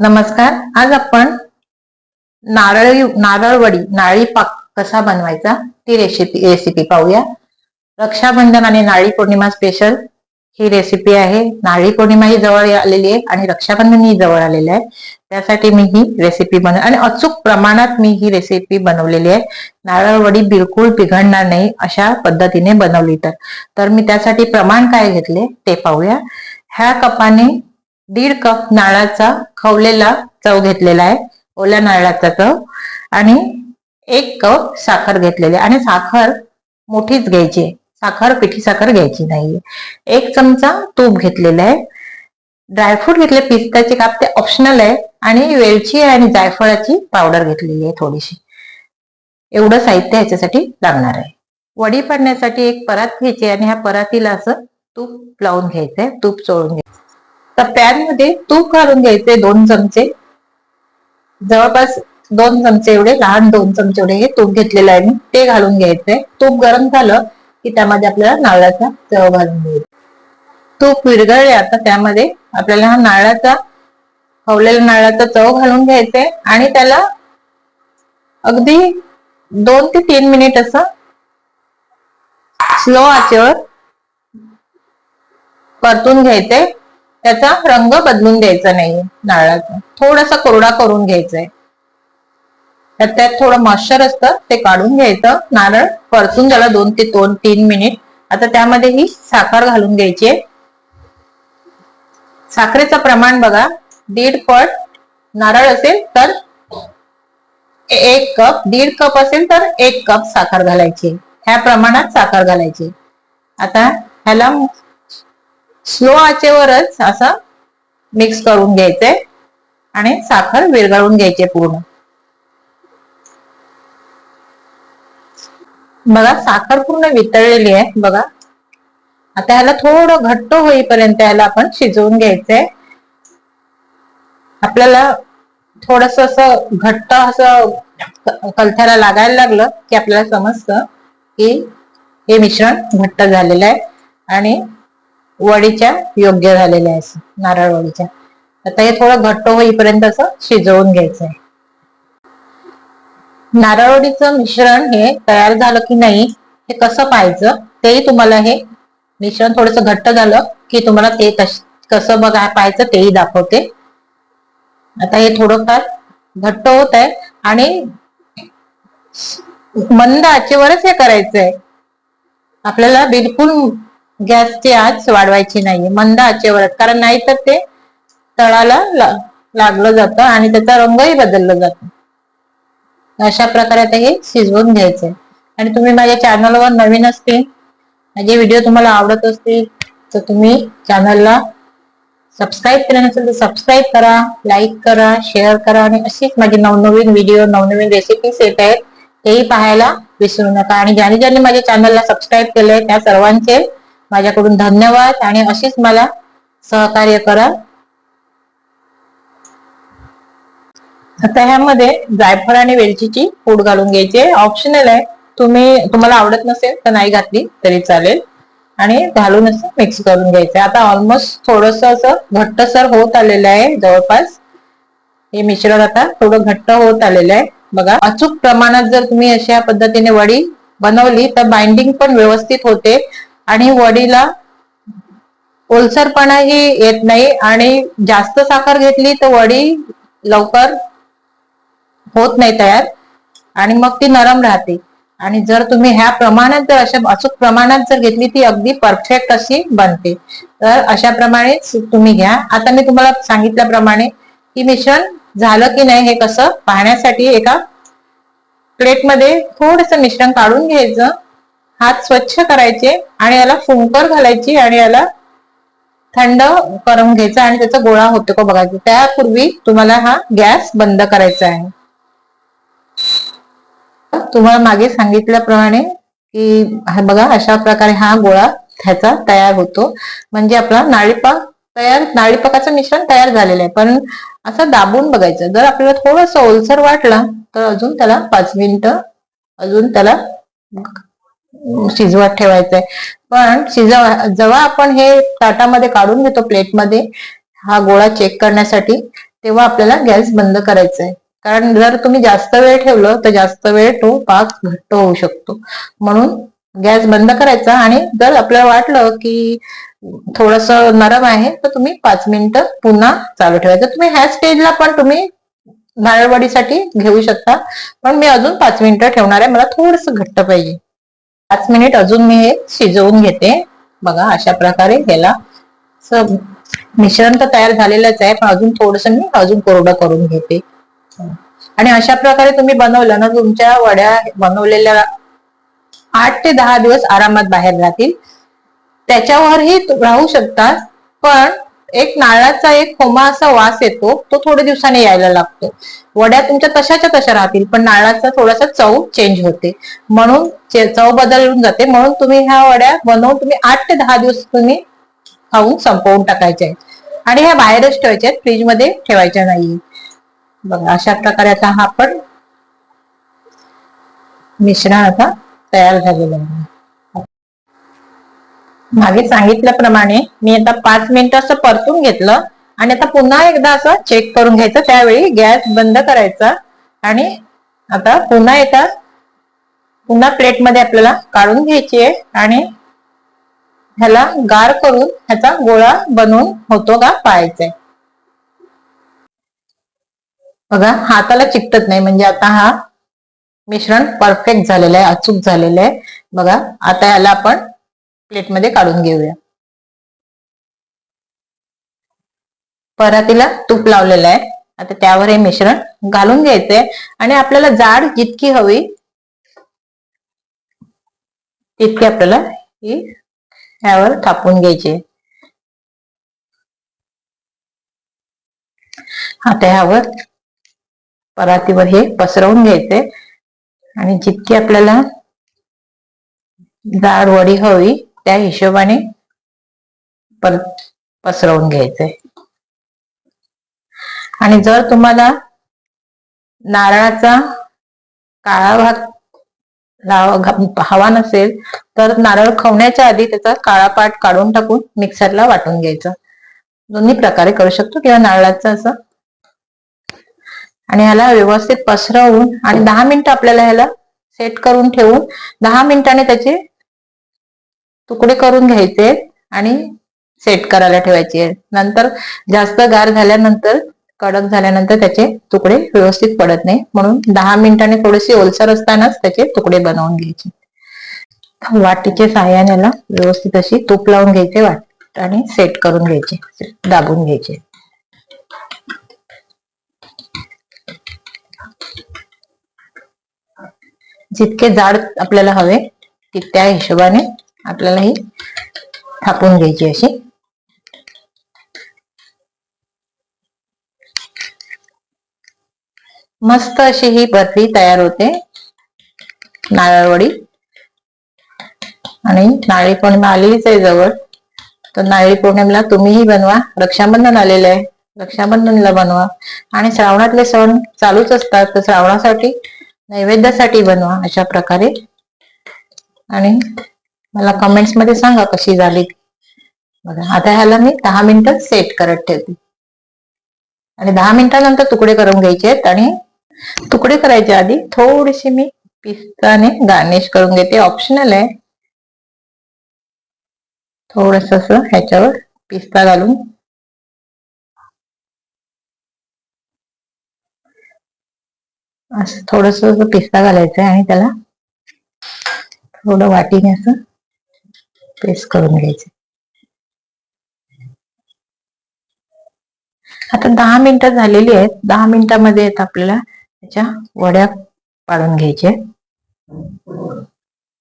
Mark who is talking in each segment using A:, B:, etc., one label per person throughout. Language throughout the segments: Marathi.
A: नमस्कार आज आपण नारळी नारळवडी नारळी पाक कसा बनवायचा ती रेसिपी रेसिपी पाहूया. रक्षाबंधन आणि नारळी पौर्णिमा स्पेशल ही रेसिपी आहे. नारळी पौर्णिमा ही जवळ आलेली आहे आणि रक्षाबंधन ही जवळ आलेलं आहे. त्यासाठी मी ही रेसिपी बनव आणि अचूक प्रमाणात मी ही रेसिपी बनवलेली आहे. नारळवडी बिलकुल बिघडणार नाही अशा पद्धतीने बनवली तर. तर मी त्यासाठी प्रमाण काय घेतले ते पाहूया. ह्या कपाने दीड कप नारळाचा खवलेला चव घेतलेला आहे. ओल्या नारळाचा चव. आणि एक कप साखर घेतलेली आहे. आणि साखर मोठीच घ्यायची आहे. साखर पिठी साखर घ्यायची नाहीये. एक चमचा तूप घेतलेला आहे. ड्रायफ्रूट घेतले पिस्ताचे काप ते ऑप्शनल आहे. आणि वेलची आणि जायफळाची पावडर घेतलेली आहे थोडीशी. एवढं साहित्य ह्याच्यासाठी लागणार आहे. वडी पाडण्यासाठी एक परात घ्यायची आणि ह्या परातीला असं तूप लावून घ्यायचंय. तूप चोळून घ्यायचं तर पॅनमध्ये तूप घालून घ्यायचे दोन चमचे. जवळपास दोन चमचे एवढे लहान दोन चमचे एवढे हे तूप घेतलेलं आहे मी. ते घालून घ्यायचंय तूप गरम झालं की त्यामध्ये आपल्याला नारळाचा चव घालून घ्यायचा. तूप विरघळले आता त्यामध्ये आपल्याला हा नारळाचा खवलेल्या नारळाचा चव घालून घ्यायचंय आणि त्याला अगदी दोन ते तीन मिनिट असं स्लो आचेवर परतून घ्यायचंय त्याचा रंग बदलून द्यायचा नाही नारळाचा. थोडासा कोरडा करून घ्यायचा आहे तर त्यात थोडं मॉइश्चर असतं ते काढून घ्यायचं. नारळ परतून त्याला दोन ते दोन तीन मिनिट. आता त्यामध्ये ही साखर घालून घ्यायची आहे साखरेचं प्रमाण बघा. दीड पट नारळ असेल तर एक कप. दीड कप असेल तर एक कप साखर घालायची. ह्या प्रमाणात साखर घालायची. आता ह्याला स्लो आचेवरच असं मिक्स करून घ्यायचंय आणि साखर विरघळून घ्यायचे पूर्ण. बघा साखर पूर्ण वितळलेली आहे बघा. आता ह्याला थोडं घट्ट होईपर्यंत ह्याला आपण शिजवून घ्यायचंय आपल्याला थोडस असं घट्ट असं कलथ्याला लागायला लागलं की आपल्याला समजतं की हे मिश्रण घट्ट झालेलं आहे. आणि वडीच्या योग्य झालेल्या आहेत नारळ वडीच्या. आता हे थोडं घट्ट होईपर्यंत असं शिजवून घ्यायचं आहे नारळवडीचं मिश्रण हे तयार झालं की नाही हे कसं पाहायचं तेही तुम्हाला हे मिश्रण थोडस घट्ट झालं की तुम्हाला ते कसं बघा पाहायचं तेही दाखवते. आता हे थोडंफार घट्ट होत आहे आणि मंद आचेवरच हे करायचंय. आपल्याला बिलकुल गॅसची आच वाढवायची नाहीये. मंद आचेवर कारण नाहीतर ते तळाला लागलं जातं आणि त्याचा रंगही बदलला जातो. अशा प्रकारे आता हे शिजवून घ्यायचंय आणि तुम्ही माझ्या चॅनलवर नवीन असतील माझे व्हिडिओ तुम्हाला आवडत असतील तर तुम्ही चॅनलला सबस्क्राईब केलं नसेल तर सबस्क्राईब करा लाईक करा शेअर करा आणि अशीच माझी नवनवीन व्हिडिओ नवनवीन रेसिपीज येत आहेत तेही पाहायला विसरू नका. आणि ज्याने ज्याने माझ्या चॅनलला सबस्क्राईब केलंय त्या सर्वांचे माझ्याकडून धन्यवाद आणि अशीच मला सहकार्य करा. आता ह्यामध्ये जायफळ आणि वेलचीची पूड घालून घ्यायची ऑप्शनल आहे. तुम्ही तुम्हाला आवडत नसेल तर नाही घातली तरी चालेल. आणि घालून असं मिक्स करून घ्यायचं आता ऑलमोस्ट थोडस असं घट्टसर होत आलेलं आहे जवळपास. हे मिश्रण आता थोडं घट्ट होत आलेलं आहे. बघा अचूक प्रमाणात जर तुम्ही अशा पद्धतीने वडी बनवली तर बाइंडिंग पण व्यवस्थित होते. आणि वडीला ओलसरपणाही येत नाही आणि जास्त साखर घेतली तर वडी लवकर होत नाही तयार आणि मग ती नरम राहते. आणि जर तुम्ही ह्या प्रमाणात जर अशा अचूक प्रमाणात जर घेतली ती अगदी परफेक्ट अशी बनते. तर अशा प्रमाणे तुम्ही घ्या. आता मी तुम्हाला सांगितल्याप्रमाणे की मिश्रण झालं की नाही हे कसं पाहण्यासाठी एका प्लेटमध्ये थोडस मिश्रण काढून घ्यायचं. हात स्वच्छ करायचे आणि याला फुंकर घालायची आणि याला थंड करून घ्यायचा आणि त्याचा गोळा होतो का बघायचा. त्यापूर्वी तुम्हाला हा गॅस बंद करायचा आहे. तुम्हाला मागे सांगितल्याप्रमाणे की बघा अशा प्रकारे हा गोळा ह्याचा तयार होतो. म्हणजे आपला नाळीपाक तयार नाळीपाकाचं मिश्रण तयार झालेलं आहे. पण असं दाबून बघायचं. जर आपल्याला थोडस ओलसर वाटला तर अजून त्याला पाच मिनिट अजून त्याला शिजवत ठेवायचंय. पण शिजव जेव्हा आपण हे ताटामध्ये काढून घेतो प्लेटमध्ये हा गोळा चेक करण्यासाठी तेव्हा आपल्याला गॅस बंद करायचा आहे कारण जर तुम्ही जास्त वेळ ठेवलं तर जास्त वेळ तो पाक घट्ट होऊ शकतो. म्हणून गॅस बंद करायचा आणि जर आपल्याला वाटलं की थोडस नरम आहे तर तुम्ही पाच मिनिटं पुन्हा चालू ठेवायचं. तुम्ही ह्या स्टेजला पण तुम्ही नारळवाडीसाठी घेऊ शकता. पण मी अजून पाच मिनिटं ठेवणार आहे. मला थोडस घट्ट पाहिजे. पाच मिनिट अजून मी हे शिजवून घेते. बघा अशा प्रकारे ह्याला मिश्रण तर तयार झालेलंच आहे पण अजून थोडस मी अजून कोरडं करून घेते. आणि अशा प्रकारे तुम्ही बनवलं ना तुमच्या वड्या बनवलेल्या आठ ते दहा दिवस आरामात बाहेर राहतील. त्याच्यावरही राहू शकतात पण एक नारळाचा एक खोमा असा वास येतो तो थोड्या दिवसाने यायला लागतो. वड्या तुमच्या तशाच्या तशा राहतील पण नारळाचा थोडासा चव चेंज होते. म्हणून चव बदलून जाते. म्हणून तुम्ही ह्या वड्या बनवून तुम्ही आठ ते दहा दिवस तुम्ही खाऊन संपवून टाकायच्या आहेत. आणि ह्या बाहेरच ठेवायच्या आहेत फ्रीजमध्ये ठेवायच्या नाही बघा अशा प्रकारे आता हा आपण मिश्रण आता तयार झालेलं आहे. मागे सांगितल्याप्रमाणे मी आता पाच मिनिटं असं परतून घेतलं आणि आता पुन्हा एकदा असं चेक करून घ्यायचं. त्यावेळी गॅस बंद करायचा आणि आता पुन्हा एकदा पुन्हा प्लेटमध्ये आपल्याला काढून घ्यायची आहे आणि ह्याला गार करून ह्याचा गोळा बनवून होतो का पाहायचंय. बघा हाताला चिकटत नाही. म्हणजे आता हा मिश्रण परफेक्ट झालेलं आहे अचूक झालेलं आहे. बघा आता याला आपण प्लेटमध्ये काढून घेऊया. परातीला तूप लावलेलं आहे. आता त्यावर हे मिश्रण घालून घ्यायचंय. आणि आपल्याला जाड जितकी हवी तितकी आपल्याला ही ह्यावर थापून घ्यायची आता ह्यावर परातीवर हे पसरवून घ्यायचे आणि जितकी आपल्याला जाड वडी हवी त्या हिशोबाने परत पसरवून घ्यायचंय आणि जर तुम्हाला नारळाचा काळा भाग हवा नसेल तर नारळ खवण्याच्या आधी त्याचा काळा पाट काढून टाकून मिक्सरला वाटून घ्यायचं. दोन्ही प्रकारे करू शकतो किंवा नारळाचं असं. आणि ह्याला व्यवस्थित पसरवून आणि दहा मिनिटं आपल्याला ह्याला सेट करून ठेवून दहा मिनिटाने त्याचे तुकडे करून घ्यायचे आणि सेट करायला ठेवायचे. नंतर जास्त गार झाल्यानंतर कडक झाल्यानंतर त्याचे तुकडे व्यवस्थित पडत नाही. म्हणून दहा मिनिटाने थोडेसे ओलसर असतानाच त्याचे तुकडे बनवून घ्यायचे. वाटीच्या सहाय्याने व्यवस्थित अशी तूप लावून घ्यायचे वाट आणि सेट करून घ्यायचे दाबून घ्यायचे. जितके जाड आपल्याला हवे तितक्या हिशोबाने आपल्याला ही थापून घ्यायची अशी. मस्त अशी ही बर्फी तयार होते. नारळवडी आणि नारळी पौर्णिमा आलेलीच आहे जवळ. तर नारळी पौर्णिमेला तुम्हीही बनवा. रक्षाबंधन आलेलं आहे. रक्षाबंधनला बनवा. आणि श्रावणातले सण चालूच असतात. तर श्रावणासाठी नैवेद्यासाठी बनवा अशा प्रकारे. आणि मला कमेंट्समध्ये सांगा कशी झाली. बघा आता ह्याला मी दहा मिनिटं सेट करत ठेवते. आणि दहा मिनिटानंतर तुकडे करून घ्यायचे आहेत आणि तुकडे करायच्या आधी थोडीशी मी पिस्ताने गार्निश करून घेते. ऑप्शनल आहे. थोडस असं ह्याच्यावर पिस्ता घालून. असं थोडस पिस्ता घालायचं आहे आणि त्याला थोडं वाटीने असं प्रेस करून घ्यायचे. आता दहा मिनिटं झालेली आहेत. दहा मिनिटामध्ये आता आपल्याला त्याच्या वड्या पाडून घ्यायच्या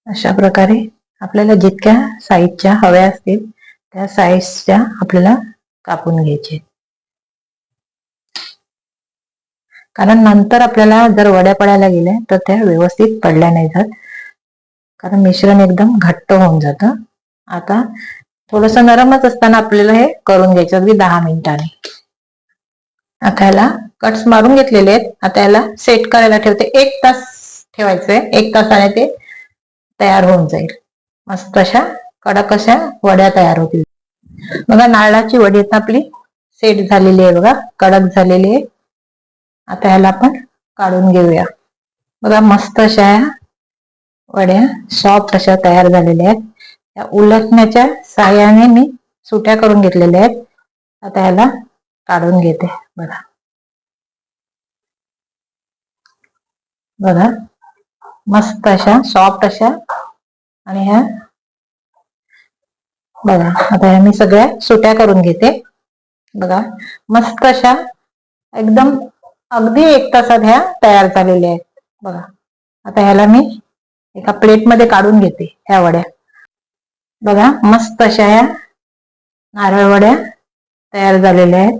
A: अशा प्रकारे आपल्याला जितक्या साईजच्या हव्या असतील त्या साईजच्या आपल्याला कापून घ्यायचे. कारण नंतर आपल्याला जर वड्या पडायला गेल्या तर त्या व्यवस्थित पडल्या नाही जात. कारण मिश्रण एकदम घट्ट होऊन जातं. आता थोडस नरमच असताना आपल्याला हे करून घ्यायचं अगदी दहा मिनिटांनी. आता याला कट्स मारून घेतलेले आहेत. आता याला सेट करायला ठेवते. एक तास ठेवायचंय. एक तासाने ते तयार होऊन जाईल. मस्त अशा कडक अशा वड्या तयार होतील. बघा नारळाची वडी आता आपली सेट झालेली आहे बघा. कडक झालेली आहे. आता ह्याला आपण काढून घेऊया. बघा मस्त अशा वड्या सॉफ्ट अशा तयार झालेल्या आहेत. त्या उलटण्याच्या साह्याने मी सुट्या करून घेतलेल्या आहेत. आता ह्याला काढून घेते. बघा. बघा. मस्त अशा सॉफ्ट अशा. आणि ह्या. बघा. आता ह्या मी सगळ्या सुट्या करून घेते. बघा. मस्त अशा. एकदम अगदी एक तासात ह्या तयार झालेल्या आहेत. बघा. आता ह्याला मी एका प्लेटमध्ये काढून घेते. ह्या वड्या. बघा मस्त अशा या नारळ वड्या तयार झालेल्या आहेत.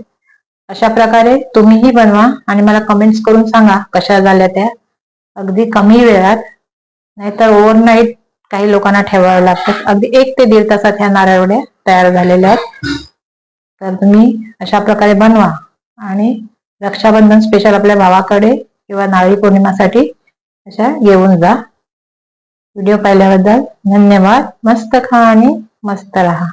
A: अशा प्रकारे तुम्हीही बनवा आणि मला कमेंट्स करून सांगा कशा झाल्या त्या. अगदी कमी वेळात. नाहीतर ओव्हरनाईट काही लोकांना ठेवावं लागतं. अगदी एक ते दीड तासात ह्या नारळवड्या तयार झालेल्या आहेत. तर तुम्ही अशा प्रकारे बनवा आणि रक्षाबंधन स्पेशल आपल्या भावाकडे किंवा नारळी पौर्णिमासाठी अशा घेऊन जा. व्हिडिओ पाहिल्याबद्दल धन्यवाद. मस्त खा आणि मस्त राहा